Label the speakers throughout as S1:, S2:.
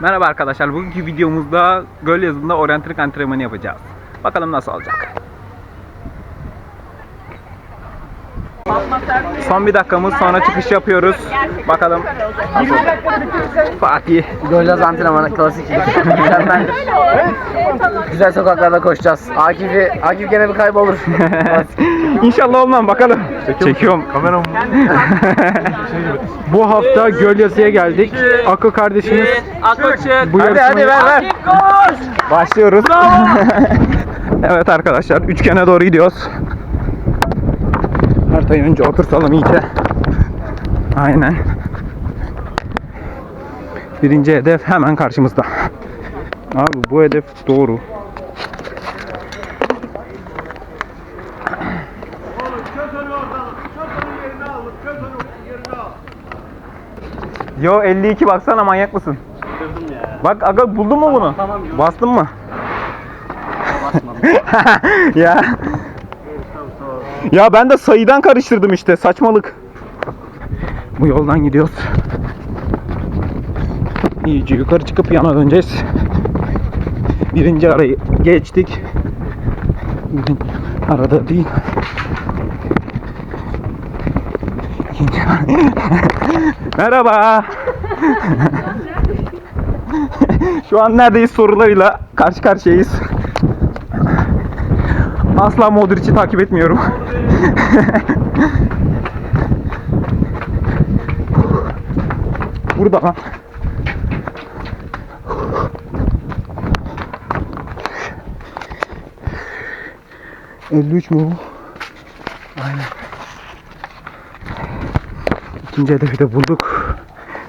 S1: Merhaba arkadaşlar. Bugünkü videomuzda göl yazında oryantrik antrenmanı yapacağız. Bakalım nasıl olacak. Son bir dakikamız sonra çıkış yapıyoruz. Bakalım. Fatih.
S2: Gölyaz antrenmanı klasik. Mükemmeldir. Güzel sokaklarda koşacağız. Akif'i, Akif gene bir kaybolur.
S1: İnşallah olmam bakalım. Çekiyorum.
S3: Kameram
S1: Bu hafta Gölyazı'ya geldik. Akı kardeşimiz bu
S2: hadi hadi ver ver.
S1: Başlıyoruz. evet arkadaşlar üçgene doğru gidiyoruz. Haritayı önce oturtalım iyice. Aynen. Birinci hedef hemen karşımızda. Abi bu hedef doğru. Yo 52 baksana manyak mısın? Bak aga buldun mu bunu? Bastın mı? ya. Ya ben de sayıdan karıştırdım işte saçmalık. Bu yoldan gidiyoruz. İyice yukarı çıkıp yana döneceğiz. Birinci arayı geçtik. Arada değil. İkinci Merhaba. Şu an neredeyiz sorularıyla karşı karşıyayız. Asla Modric'i takip etmiyorum. Burada lan. ...53 mu bu? Aynen. İkinci hedefi de bulduk.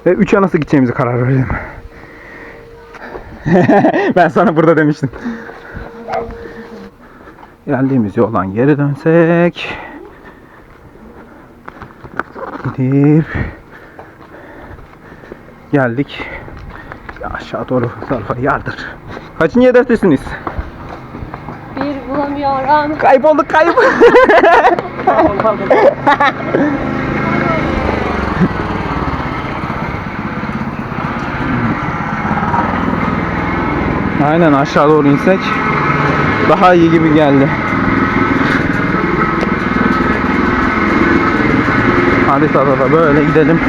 S1: Ve 3'e nasıl gideceğimizi karar verdim. ben sana burada demiştim. Geldiğimiz yoldan geri dönsek. Gidip geldik. Ya aşağı doğru tarafa yardır. Kaçıncı hedeftesiniz?
S4: Bir bulamıyorum.
S1: Kaybolduk kayıp. Aynen aşağı doğru insek daha iyi gibi geldi. Haritada da böyle gidelim.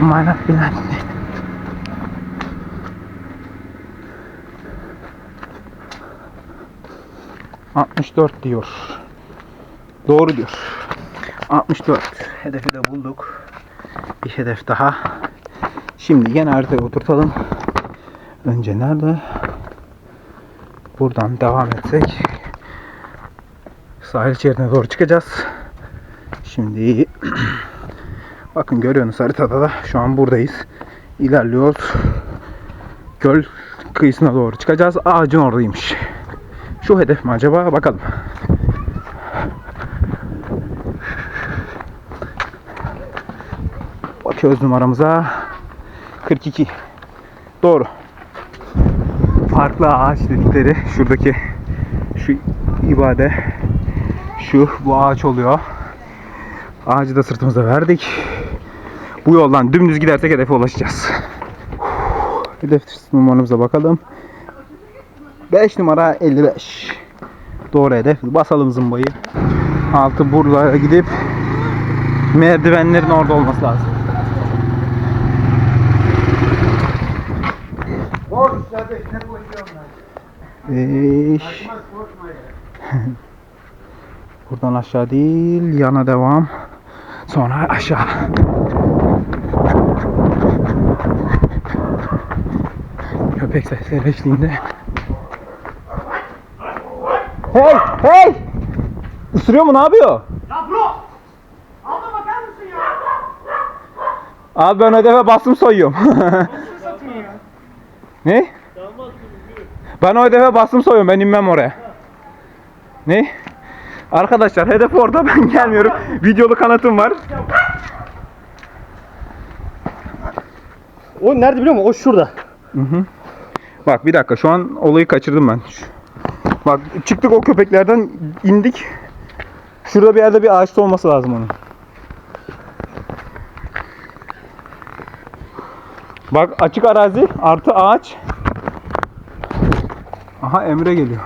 S1: Manat bilen. ...64 diyor. Doğru diyor. 64. Hedefi de bulduk. Bir hedef daha. Şimdi yine haritaya oturtalım. Önce nerede? Buradan devam etsek sahil şeridine doğru çıkacağız. Şimdi bakın görüyorsunuz haritada da şu an buradayız. İlerliyoruz. Göl kıyısına doğru çıkacağız. Ağacın oradaymış. Şu hedef mi acaba? Bakalım. Bakıyoruz numaramıza. 42. Doğru. Farklı ağaç dedikleri şuradaki şu ibade şu bu ağaç oluyor. Ağacı da sırtımıza verdik. Bu yoldan dümdüz gidersek hedefe ulaşacağız. Hedef numaramıza bakalım. 5 numara 55. Doğru hedef. Basalım zımbayı. Altı buralara gidip merdivenlerin orada olması lazım. Beş. Buradan aşağı değil, yana devam. Sonra aşağı. Köpek sesleri eşliğinde. Hey! Hey! Isırıyor mu? Ne yapıyor?
S3: Ya bro! Abla bakar mısın ya?
S1: Abi ben hedefe bastım soyuyorum.
S3: Nasıl satayım ya?
S1: ne? Ben o hedefe bastım soyuyorum. Ben inmem oraya. Ne? Arkadaşlar hedef orada ben gelmiyorum. Videolu kanatım var.
S3: O nerede biliyor musun? O şurada.
S1: Bak bir dakika şu an olayı kaçırdım ben. Bak çıktık o köpeklerden indik. Şurada bir yerde bir ağaçta olması lazım onun. Bak açık arazi artı ağaç. Aha Emre geliyor.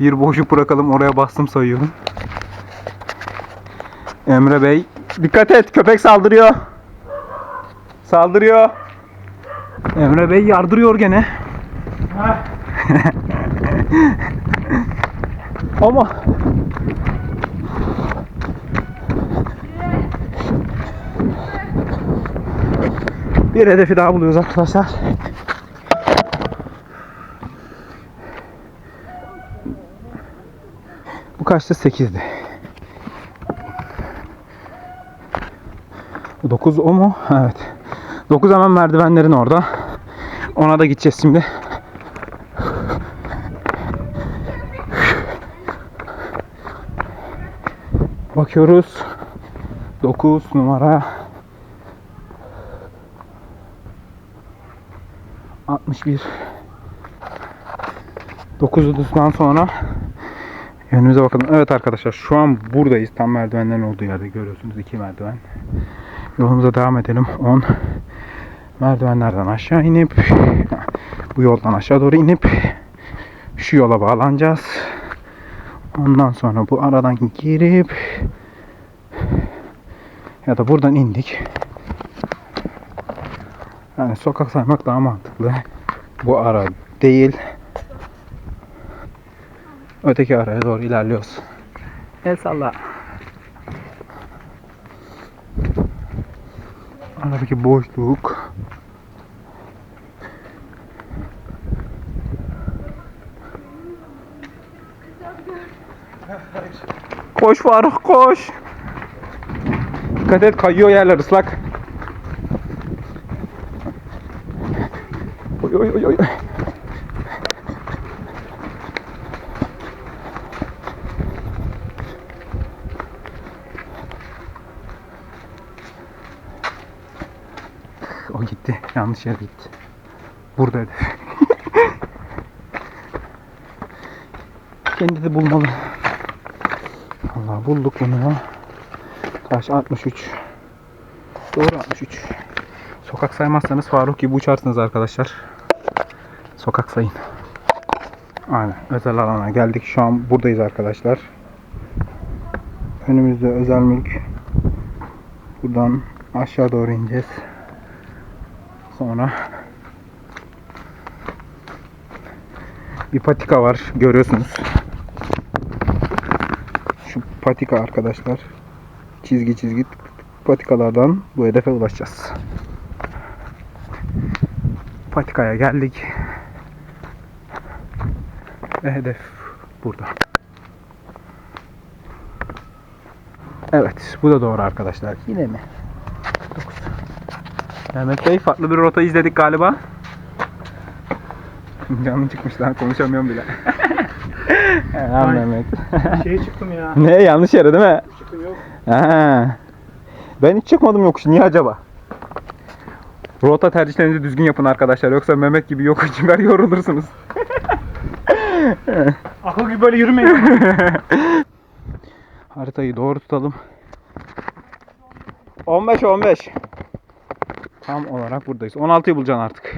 S1: Bir boşluk bırakalım oraya bastım sayıyorum. Emre Bey dikkat et köpek saldırıyor. Saldırıyor. Emre Bey yardırıyor gene. Ama bir hedefi daha buluyoruz arkadaşlar. Kaçtı? 8'di. 9 o mu? Evet. 9 hemen merdivenlerin orada. Ona da gideceğiz şimdi. Bakıyoruz. 9 numara. 61. 9'dan sonra Önümüze bakalım. Evet arkadaşlar şu an buradayız. Tam merdivenlerin olduğu yerde görüyorsunuz. iki merdiven. Yolumuza devam edelim. 10 merdivenlerden aşağı inip bu yoldan aşağı doğru inip şu yola bağlanacağız. Ondan sonra bu aradan girip ya da buradan indik. Yani sokak saymak daha mantıklı. Bu ara değil. Öteki araya doğru ilerliyoruz. El salla. Aradaki boşluk. Koş Faruk koş. Dikkat et kayıyor yerler ıslak. Oy oy oy oy. O gitti. Yanlış yere gitti. Buradaydı. Kendi de bulmalı. Allah bulduk bunu. Kaç? 63. Doğru 63. Sokak saymazsanız Faruk gibi uçarsınız arkadaşlar. Sokak sayın. Aynen. Özel alana geldik. Şu an buradayız arkadaşlar. Önümüzde özel mülk. Buradan aşağı doğru ineceğiz. Sonra bir patika var görüyorsunuz. Şu patika arkadaşlar. Çizgi çizgi patikalardan bu hedefe ulaşacağız. Patikaya geldik. Ve hedef burada. Evet, bu da doğru arkadaşlar. Yine mi? Mehmet Bey farklı bir rota izledik galiba. Canım çıkmış lan konuşamıyorum bile. Lan Mehmet.
S3: Şeye çıktım ya.
S1: ne yanlış yere değil mi?
S3: Çıktım yok.
S1: Ha. Ben hiç çıkmadım yokuş. Niye acaba? Rota tercihlerinizi düzgün yapın arkadaşlar. Yoksa Mehmet gibi yokuş çıkar yorulursunuz.
S3: Akıl gibi böyle yürümeyin.
S1: Haritayı doğru tutalım. 15 15. Tam olarak buradayız. 16'yı bulacaksın artık.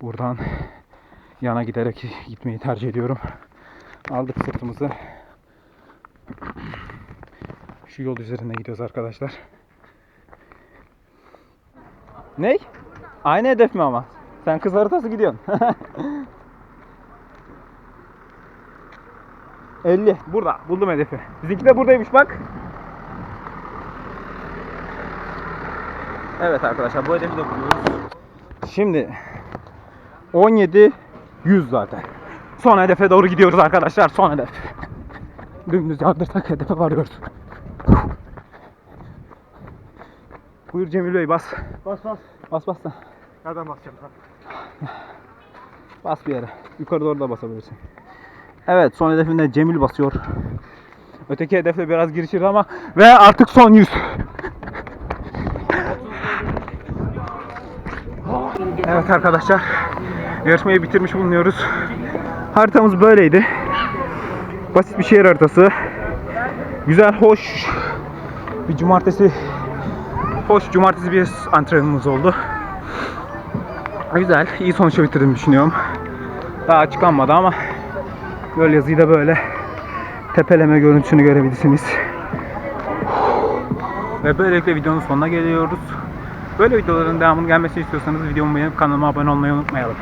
S1: Buradan yana giderek gitmeyi tercih ediyorum. Aldık sırtımızı. Şu yol üzerinde gidiyoruz arkadaşlar. Ney? Aynı hedef mi ama? Sen kız haritası gidiyorsun. 50. Burada. Buldum hedefi. Bizimki de buradaymış bak. Evet arkadaşlar bu hedefi de buluyoruz. Şimdi 17 100 zaten. Son hedefe doğru gidiyoruz arkadaşlar. Son hedef. Dümdüz yardırsak hedefe varıyoruz. Buyur Cemil Bey bas.
S3: bas bas.
S1: Bas bas sen.
S3: Nereden basacağım sen?
S1: Bas bir yere. Yukarı doğru da basabilirsin. Evet son hedefinde Cemil basıyor. Öteki hedefle biraz girişir ama ve artık son 100. Evet arkadaşlar yarışmayı bitirmiş bulunuyoruz. Haritamız böyleydi. Basit bir şehir haritası. Güzel, hoş bir cumartesi hoş cumartesi bir antrenmanımız oldu. Güzel, iyi sonuçla bitirdim düşünüyorum. Daha açıklanmadı ama göl yazıyı da böyle tepeleme görüntüsünü görebilirsiniz. Ve böylelikle videonun sonuna geliyoruz. Böyle videoların devamının gelmesini istiyorsanız videomu beğenip kanalıma abone olmayı unutmayalım.